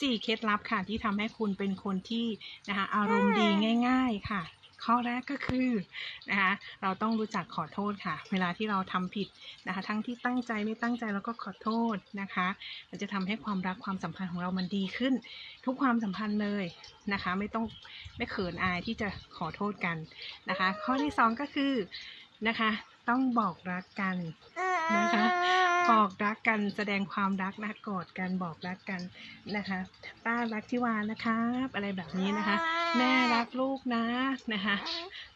สี่เคล็ดลับค่ะที่ทำให้คุณเป็นคนที่นะคะอารมณ์ดีง่าย ๆค่ะ ข้อแรกก็คือนะคะเราต้องรู้จักขอโทษค่ะ เวลาที่เราทำผิดนะคะทั้งที่ตั้งใจไม่ตั้งใจแล้วก็ขอโทษนะคะ มันจะทำให้ความรักความสัมพันธ์ของเรามันดีขึ้น ทุกความสัมพันธ์เลยนะคะ ไม่ต้องไม่เขินอายที่จะขอโทษกันนะคะ ข้อที่สองก็คือนะคะ ต้องบอกรักกัน นะคะบอกรักกันแสดงความรักนะกอดกันบอกรักกันนะคะป้ารักที่วานนะครับ อะไรแบบนี้นะคะ แม่รักลูกนะนะคะ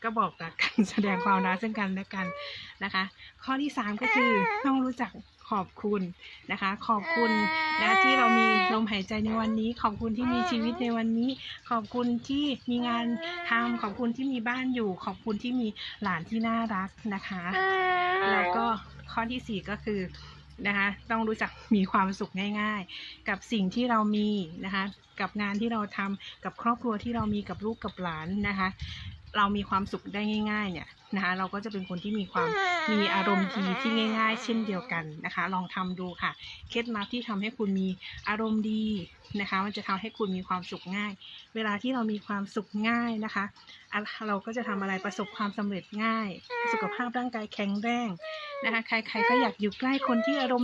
ก็บอกรักกันแสดงความรักซึ่งกันและกันนะคะ ข้อที่สามก็คือต้องรู้จักขอบคุณนะคะ ขอบคุณนะที่เรามีลมหายใจในวันนี้ ขอบคุณที่มีชีวิตในวันนี้ ขอบคุณที่มีงานทำขอบคุณที่มีบ้านอยู่ ขอบคุณที่มีหลานที่น่ารักนะคะ แล้วก็ ข้อที่สี่ก็คือนะคะต้องรู้จักมีความสุขง่าย ๆ กับสิ่งที่เรามีนะคะกับงานที่เราทำกับครอบครัวที่เรามีกับลูกกับหลานนะคะ เรามีความสุขได้ง่าย ๆ เนี่ยนะคะเราก็จะเป็นคนที่มีความมีอารมณ์ดีที่ง่าย ๆ เช่นเดียวกันนะคะ ลองทำดูค่ะ เคล็ดลับที่ทำให้คุณมีอารมณ์ดีนะคะ มันจะทำให้คุณมีความสุขง่าย เวลาที่เรามีความสุขง่ายนะคะอะเราก็จะทำอะไรประสบความสำเร็จง่าย สุขภาพร่างกายแข็งแรงนะคะ ใครๆก็อยากอยู่ใกล้คนที่อารมณ์